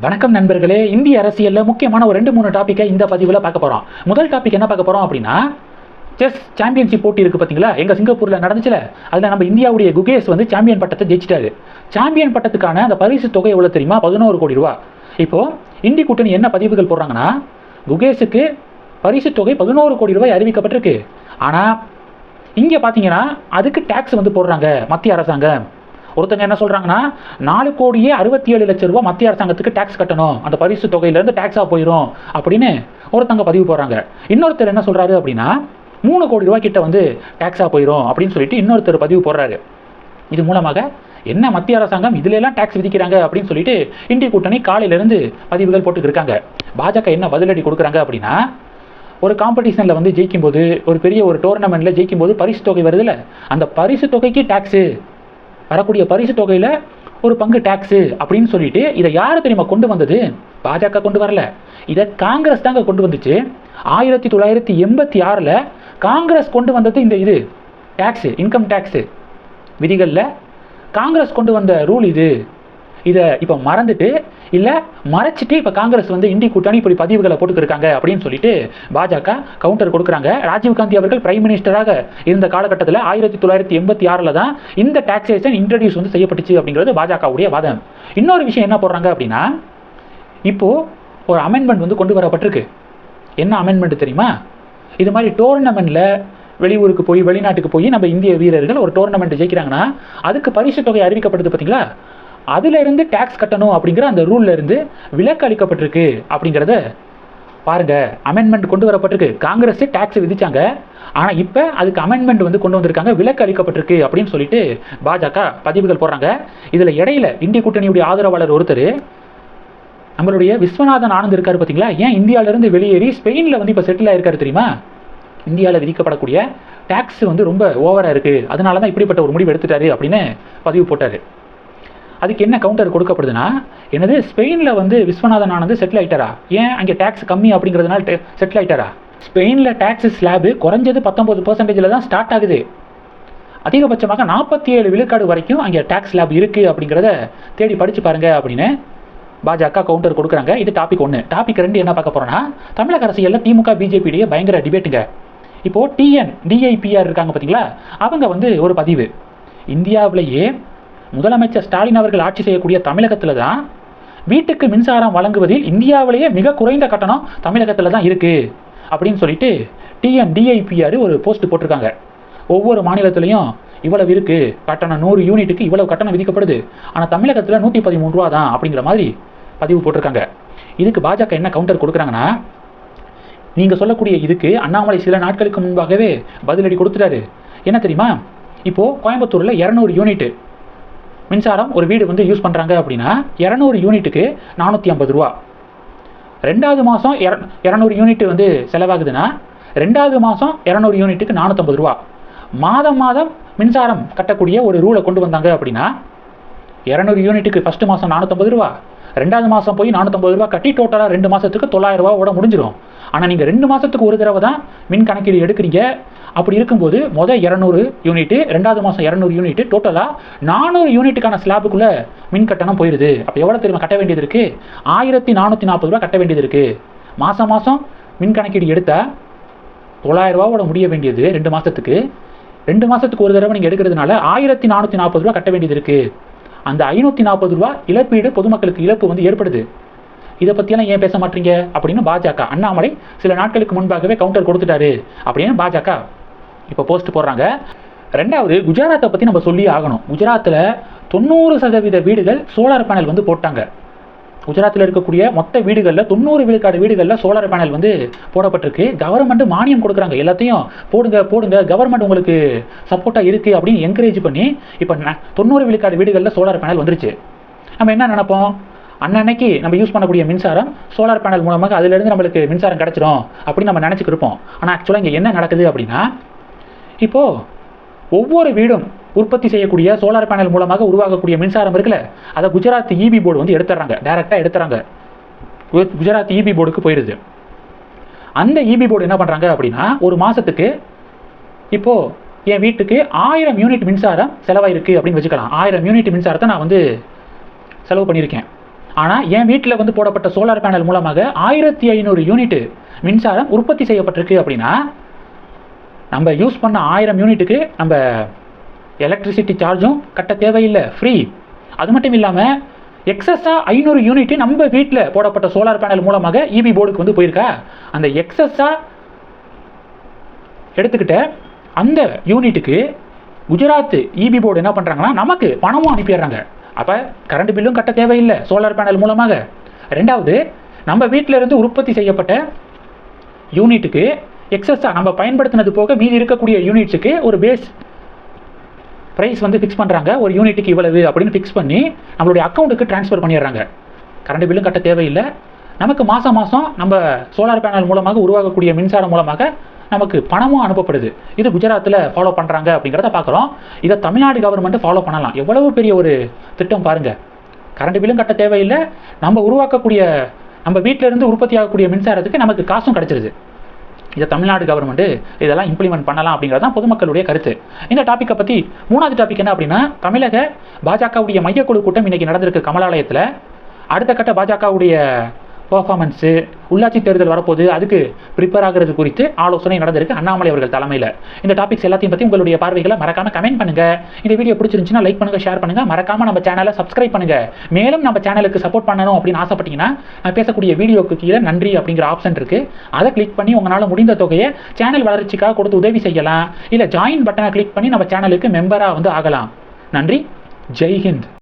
வணக்கம் நண்பர்களே இந்திய அரசியலில் முக்கியமான ஒரு ரெண்டு மூணு டாப்பிக்கை இந்த பதிவில் பார்க்க போகிறோம் முதல் டாபிக் என்ன பார்க்க போகிறோம் அப்படின்னா செஸ் சாம்பியன்ஷிப் போட்டி இருக்குது பார்த்தீங்களா? எங்கள் சிங்கப்பூரில் நடந்துச்சுல அதில் நம்ம இந்தியாவுடைய குகேஷ் வந்து சாம்பியன் பட்டத்தை ஜெயிச்சிட்டாரு. சாம்பியன் பட்டத்துக்கான அந்த பரிசு தொகை எவ்வளோ தெரியுமா? பதினோரு கோடி ரூபா. இப்போது இந்தி கூட்டணி என்ன பதிவுகள் போடுறாங்கன்னா குகேஷுக்கு பரிசு தொகை பதினோரு கோடி ரூபாய் அறிவிக்கப்பட்டிருக்கு. ஆனால் இங்கே பார்த்தீங்கன்னா அதுக்கு டேக்ஸ் வந்து போடுறாங்க மத்திய அரசாங்கம். ஒருத்தங்க என்ன சொல்கிறாங்கன்னா நாலு கோடியே அறுபத்தி ஏழு லட்சம் ரூபா மத்திய அரசாங்கத்துக்கு டேக்ஸ் கட்டணும். அந்த பரிசு தொகையிலேருந்து டேக்ஸாக போயிடும் அப்படின்னு ஒருத்தங்க பதிவு போடுறாங்க இன்னொருத்தர் என்ன சொல்கிறாரு அப்படின்னா மூணு கோடி ரூபா கிட்ட வந்து டேக்ஸாக போயிடும் அப்படின்னு சொல்லிட்டு இன்னொருத்தர் பதிவு போடுறாரு. இது மூலமாக என்ன மத்திய அரசாங்கம் இதுல எல்லாம் டேக்ஸ் விதிக்கிறாங்க அப்படின்னு சொல்லிட்டு இந்திய கூட்டணி காலையிலேருந்து பதிவுகள் போட்டுட்டு இருக்காங்க. பாஜக என்ன பதிலடி கொடுக்குறாங்க அப்படின்னா ஒரு காம்படிஷனில் வந்து ஜெயிக்கும்போது ஒரு பெரிய ஒரு டோர்னமெண்ட்டில் ஜெயிக்கும்போது பரிசு தொகை வருதுல்ல அந்த பரிசு தொகைக்கு டேக்ஸு வரக்கூடிய பரிசு தொகையில் ஒரு பங்கு டேக்ஸு அப்படின்னு சொல்லிட்டு இதை யார் தெரியுமா கொண்டு வந்தது? பாஜக கொண்டு வரல. இதை காங்கிரஸ் தாங்க கொண்டு வந்துச்சு. ஆயிரத்தி தொள்ளாயிரத்தி எண்பத்தி ஆறில் காங்கிரஸ் கொண்டு வந்தது இந்த இது டேக்ஸு இன்கம் டேக்ஸு விதிகளில் காங்கிரஸ் கொண்டு வந்த ரூல் இது. இதை இப்போ மறந்துட்டு இல்லை மறைச்சிட்டு இப்போ காங்கிரஸ் வந்து இந்தி கூட்டணி இப்படி பதிவுகளை போட்டுக்கிருக்காங்க அப்படின்னு சொல்லிட்டு பாஜக கவுண்டர் கொடுக்குறாங்க. ராஜீவ்காந்தி அவர்கள் பிரைம் மினிஸ்டராக இருந்த காலகட்டத்தில் ஆயிரத்தி தொள்ளாயிரத்தி எண்பத்தி ஆறில் தான் இந்த டாக்ஸேஷன் இன்ட்ரடியூஸ் வந்து செய்யப்பட்டுச்சு அப்படிங்கிறது பாஜகவுடைய வாதம். இன்னொரு விஷயம் என்ன போடுறாங்க அப்படின்னா இப்போது ஒரு அமெண்ட்மெண்ட் வந்து கொண்டு வரப்பட்டிருக்கு. என்ன அமெண்ட்மெண்ட் தெரியுமா? இது மாதிரி டோர்னமெண்ட்டில் வெளியூருக்கு போய் வெளிநாட்டுக்கு போய் நம்ம இந்திய வீரர்கள் ஒரு டோர்னமெண்ட் ஜெயிக்கிறாங்கன்னா அதுக்கு பரிசு தொகை அறிவிக்கப்படுது பார்த்தீங்களா அதுல இருந்து டேக்ஸ் கட்டணும் அப்படிங்கிற அந்த ரூல்ல இருந்து விலக்கு அளிக்கப்பட்டிருக்கு அப்படிங்கிறத பாருங்க. அமெண்ட்மெண்ட் கொண்டு வரப்பட்டிருக்கு. காங்கிரஸ் டேக்ஸ் விதிச்சாங்க. ஆனால் இப்போ அதுக்கு அமெண்ட்மெண்ட் வந்து கொண்டு வந்திருக்காங்க. விலக்கு அளிக்கப்பட்டிருக்கு அப்படின்னு சொல்லிட்டு பாஜக பதிவுகள் போடுறாங்க. இதில் இடையில இந்திய கூட்டணியுடைய ஆதரவாளர் ஒருத்தர் நம்மளுடைய விஸ்வநாதன் ஆனந்த் இருக்காரு பார்த்தீங்களா ஏன் இந்தியாவிலேருந்து வெளியேறி ஸ்பெயினில் வந்து இப்போ செட்டில் ஆயிருக்காரு தெரியுமா? இந்தியாவில் விதிக்கப்படக்கூடிய டேக்ஸ் வந்து ரொம்ப ஓவராக இருக்குது அதனால தான் இப்படிப்பட்ட ஒரு முடிவு எடுத்துட்டாரு அப்படின்னு பதிவு போட்டார். அதுக்கு என்ன கவுண்டர் கொடுக்கப்படுதுன்னா என்னது ஸ்பெயினில் வந்து விஸ்வநாதன் ஆனந்த் செட்டில் ஆகிட்டாரா ஏன் அங்கே டேக்ஸ் கம்மி அப்படிங்கிறதுனால செட்டில் ஆகிட்டாரா ஸ்பெயினில் டேக்ஸ் ஸ்லாபு குறைஞ்சது பத்தொம்பது பர்சன்டேஜில் தான் ஸ்டார்ட் ஆகுது. அதிகபட்சமாக நாற்பத்தி ஏழு விழுக்காடு வரைக்கும் அங்கே டேக்ஸ் ஸ்லாப் இருக்குது அப்படிங்கிறத தேடி படித்து பாருங்கள் அப்படின்னு பாஜக கவுண்டர் கொடுக்குறாங்க. இது டாபிக் ஒன்று டாபிக் ரெண்டு என்ன பார்க்க போகிறோன்னா தமிழக அரசியலில் திமுக பிஜேபியிடையே பயங்கர டிபேட்டுங்க இப்போது டிஎன் டிஐபிஆர் இருக்காங்க பார்த்தீங்களா அவங்க வந்து ஒரு பதிவு. இந்தியாவிலேயே முதலமைச்சர் ஸ்டாலின் அவர்கள் ஆட்சி செய்யக்கூடிய தமிழகத்தில் தான் வீட்டுக்கு மின்சாரம் வழங்குவதில் இந்தியாவிலேயே மிக குறைந்த கட்டணம் தமிழகத்தில் தான் இருக்குது அப்படின்னு சொல்லிட்டு டிஎன் டிஐபிஆர் ஒரு போஸ்ட் போட்டிருக்காங்க. ஒவ்வொரு மாநிலத்திலையும் இவ்வளவு இருக்குது கட்டணம் நூறு யூனிட்டுக்கு இவ்வளவு கட்டணம் விதிக்கப்படுது. ஆனால் தமிழகத்தில் நூற்றி பதிமூணு ரூபா தான் அப்படிங்கிற மாதிரி பதிவு போட்டிருக்காங்க. இதுக்கு பாஜக என்ன கவுண்டர் கொடுக்குறாங்கன்னா நீங்கள் சொல்லக்கூடிய இதுக்கு அண்ணாமலை சில நாட்களுக்கு முன்பாகவே பதிலடி கொடுத்துட்டாரு. என்ன தெரியுமா? இப்போது கோயம்புத்தூரில் இரநூறு யூனிட்டு மின்சாரம் ஒரு வீடு வந்து யூஸ் பண்ணுறாங்க அப்படின்னா இரநூறு யூனிட்டுக்கு நானூற்றி ஐம்பது ரூபா. ரெண்டாவது மாதம் இர இரநூறு யூனிட் வந்து செலவாகுதுன்னா ரெண்டாவது மாதம் இரநூறு யூனிட்டுக்கு நானூற்றம்பது ரூபா. மாதம் மாதம் மின்சாரம் கட்டக்கூடிய ஒரு ரூலை கொண்டு வந்தாங்க அப்படின்னா இரநூறு யூனிட்டுக்கு ஃபஸ்ட்டு மாதம் நானூற்றம்பது ரூபா ரெண்டாவது மாதம் போய் நானூற்றம்பது ரூபா கட்டி டோட்டலாக ரெண்டு மாதத்துக்கு தொள்ளாயிரம் ரூபாவோட முடிஞ்சிடும் ஆனால் நீங்கள் ரெண்டு மாதத்துக்கு ஒரு தடவை தான் மின் கணக்கீடு எடுக்கிறீங்க அப்படி இருக்கும்போது மொதல் இரநூறு யூனிட்டு ரெண்டாவது மாதம் இரநூறு யூனிட்டு டோட்டலாக நானூறு யூனிட்டுக்கான ஸ்லாபுக்குள்ளே மின் கட்டணம் போயிடுது அப்போ எவ்வளோ தெரியுமா? கட்ட வேண்டியது இருக்குது ஆயிரத்தி நானூற்றி நாற்பது ரூபா கட்ட வேண்டியது இருக்குது மாதம் மாதம் மின் கணக்கீடு எடுத்தால் தொள்ளாயிரம் ரூபாவோட முடிய வேண்டியது ரெண்டு மாதத்துக்கு ரெண்டு மாதத்துக்கு ஒரு தடவை நீங்கள் எடுக்கிறதுனால ஆயிரத்தி நானூற்றி நாற்பது ரூபா கட்ட வேண்டியது இருக்குது அந்த ஐநூற்றி நாற்பது ரூபா இழப்பீடு பொதுமக்களுக்கு இழப்பு வந்து ஏற்படுது. இதை பற்றியெல்லாம் ஏன் பேச மாட்டீங்க? அப்படின்னு பாஜக அண்ணாமலை சில நாட்களுக்கு முன்பாகவே கவுண்டர் கொடுத்துட்டாரு. அப்படின்னு பாஜக இப்போ போஸ்ட் போடுறாங்க. ரெண்டாவது குஜராத்தை பற்றி நம்ம சொல்லி ஆகணும். குஜராத்தில் தொண்ணூறு சதவீத வீடுகள் சோலார் பேனல் வந்து போட்டாங்க. குஜராத்தில் இருக்கக்கூடிய மொத்த வீடுகளில் தொண்ணூறு விழுக்காடு வீடுகளில் சோலார் பேனல் வந்து போடப்பட்டிருக்கு. கவர்மெண்ட் மானியம் கொடுக்குறாங்க எல்லாத்தையும். போடுங்க போடுங்க கவர்மெண்ட் உங்களுக்கு சப்போர்ட்டாக இருக்குது அப்படின்னு என்கரேஜ் பண்ணி இப்போ தொண்ணூறு விழுக்காடு வீடுகளில் சோலார் பேனல் வந்துருச்சு. நம்ம என்ன நினைப்போம்? அன்னன்னைக்கு நம்ம யூஸ் பண்ணக்கூடிய மின்சாரம் சோலார் பேனல் மூலமாக அதிலிருந்து நம்மளுக்கு மின்சாரம் கிடச்சிரும் அப்படின்னு நம்ம நினச்சிக்கிட்டு இருப்போம். ஆனால் ஆக்சுவலாக இங்கே என்ன நடக்குது அப்படின்னா இப்போது ஒவ்வொரு வீடும் உற்பத்தி செய்யக்கூடிய சோலார் பேனல் மூலமாக உருவாகக்கூடிய மின்சாரம் இருக்குல்ல அதை குஜராத் இபி போர்டு வந்து எடுத்துறாங்க டைரெக்டாக எடுத்துறாங்க குஜராத் இபி போர்டுக்கு போயிடுது அந்த இபி போர்டு என்ன பண்ணுறாங்க அப்படின்னா ஒரு மாதத்துக்கு இப்போது என் வீட்டுக்கு ஆயிரம் யூனிட் மின்சாரம் செலவாயிருக்கு அப்படின்னு வச்சுக்கலாம். ஆயிரம் யூனிட் மின்சாரத்தை நான் வந்து செலவு பண்ணியிருக்கேன். ஆனால் என் வீட்டில் வந்து போடப்பட்ட சோலார் பேனல் மூலமாக ஆயிரத்தி ஐநூறு யூனிட் மின்சாரம் உற்பத்தி செய்யப்பட்டிருக்கு அப்படின்னா நம்ம யூஸ் பண்ண ஆயிரம் யூனிட்டுக்கு நம்ம எலக்ட்ரிசிட்டி சார்ஜும் கட்ட தேவையில்லை ஃப்ரீ அது மட்டும் இல்லாமல் எக்ஸஸாக ஐநூறு யூனிட்டு நம்ம வீட்டில் போடப்பட்ட சோலார் பேனல் மூலமாக இபி போர்டுக்கு வந்து போயிருக்கா? அந்த எக்ஸஸாக எடுத்துக்கிட்ட அந்த யூனிட்டுக்கு குஜராத் இபி போர்டு என்ன பண்ணுறாங்கன்னா நமக்கு பணமும் அனுப்பிடுறாங்க. அப்போ கரண்ட் பில்லும் கட்ட தேவையில்லை சோலார் பேனல் மூலமாக. ரெண்டாவது நம்ம வீட்டில் இருந்து உற்பத்தி செய்யப்பட்ட யூனிட்டுக்கு எக்ஸஸாக நம்ம பயன்படுத்தினது போக மீதி இருக்கக்கூடிய யூனிட்ஸுக்கு ஒரு பேஸ் ப்ரைஸ் வந்து ஃபிக்ஸ் பண்ணுறாங்க ஒரு யூனிட்டுக்கு இவ்வளவு அப்படின்னு ஃபிக்ஸ் பண்ணி நம்மளுடைய அக்கௌண்ட்டுக்கு ட்ரான்ஸ்ஃபர் பண்ணிடுறாங்க. கரண்ட் பில்லும் கட்ட தேவையில்லை. நமக்கு மாதம் மாதம் நம்ம சோலார் பேனல் மூலமாக உருவாகக்கூடிய மின்சாரம் மூலமாக நமக்கு பணமும் அனுப்பப்படுது. இது குஜராத்தில் ஃபாலோ பண்ணுறாங்க அப்படிங்கிறத பார்க்குறோம். இதை தமிழ்நாடு கவர்மெண்ட்டு ஃபாலோ பண்ணலாம். எவ்வளவு பெரிய ஒரு திட்டம் பாருங்கள் கரண்ட் பில்லும் கட்ட தேவையில்லை. நம்ம உருவாக்கக்கூடிய நம்ம வீட்டிலேருந்து உற்பத்தி ஆகக்கூடிய மின்சாரத்துக்கு நமக்கு காசும் கிடச்சிருது. இதை தமிழ்நாடு கவர்மெண்ட்டு இதெல்லாம் இம்ப்ளிமெண்ட் பண்ணலாம் அப்படிங்கிறது தான் பொதுமக்களுடைய கருத்து. இந்த டாப்பிக்கை பற்றி மூணாவது டாபிக் என்ன அப்படின்னா தமிழக பாஜகவுடைய மையக்குழு கூட்டம் இன்றைக்கி நடந்திருக்கு கமலாலயத்தில். அடுத்த கட்ட பாஜகவுடைய பர்ஃபார்மன்ஸு உள்ளாட்சி தேர்தல் வரப்போது அதுக்கு ப்ரிப்பேர் ஆகிறது குறித்து ஆலோசனை நடந்திருக்கு அண்ணாமலை அவர்கள் தலைமையில். இந்த டாபிக்ஸ் எல்லாத்தையும் பற்றி உங்களுடைய பார்வைகளை மறக்காம கமெண்ட் பண்ணுங்க. இந்த வீடியோ பிடிச்சிருந்துச்சுன்னா லைக் பண்ணுங்க ஷேர் பண்ணுங்க. மறக்காம நம்ம சேனலை சப்ஸ்கிரைப் பண்ணுங்க. மேலும் நம்ம சேனலுக்கு சப்போர்ட் பண்ணணும் அப்படின்னு ஆசைப்பட்டீங்கன்னா நான் பேசக்கூடிய வீடியோக்கு கீழே நன்றி அப்படிங்கிற ஆப்ஷன் இருக்கு. அதை கிளிக் பண்ணி உங்களால் முடிந்த தொகையை சேனல் வளர்ச்சிக்காக கொடுத்து உதவி செய்யலாம். இல்லை ஜாயின் பட்டனை கிளிக் பண்ணி நம்ம சேனலுக்கு மெம்பராக வந்து ஆகலாம். நன்றி. ஜெய்ஹிந்த்